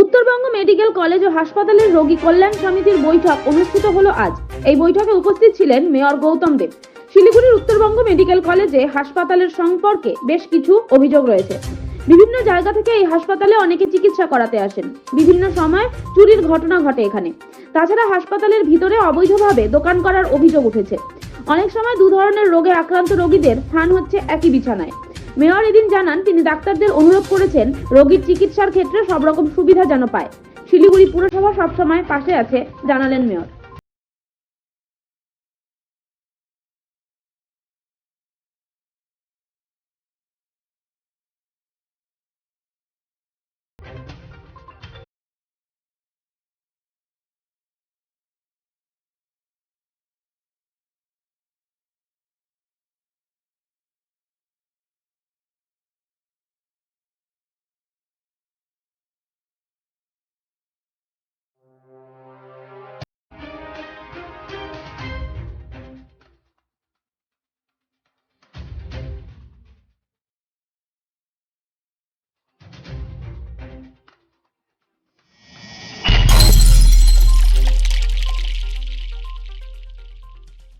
Uttarbanga medical college ও হাসপাতালের রোগী কল্যাণ সমিতির বৈঠক অনুষ্ঠিত হলো আজ। এই বৈঠকে উপস্থিত ছিলেন মেয়র গৌতম দেব। শিলিগুড়ির উত্তরবঙ্গ মেডিকেল কলেজে হাসপাতালের সম্পর্কে বেশ কিছু অভিযোগ রয়েছে। বিভিন্ন জায়গা থেকে এই হাসপাতালে অনেকে চিকিৎসা করাতে আসেন। বিভিন্ন সময় চুরির ঘটনা ঘটে এখানে। তাছাড়া হাসপাতালের ভিতরে অবৈধভাবে দোকান করার অভিযোগ উঠেছে। অনেক সময় দু ধরনের রোগে আক্রান্ত রোগীদের স্থান হচ্ছে একই বিছানায়। মেয়র এদিন জানান, তিনি ডাক্তারদের অনুরোধ করেছেন, রোগীর চিকিৎসার ক্ষেত্রে সব রকম সুবিধা যেন পায়। শিলিগুড়ি পুরসভা সবসময় পাশে আছে, জানালেন মেয়র।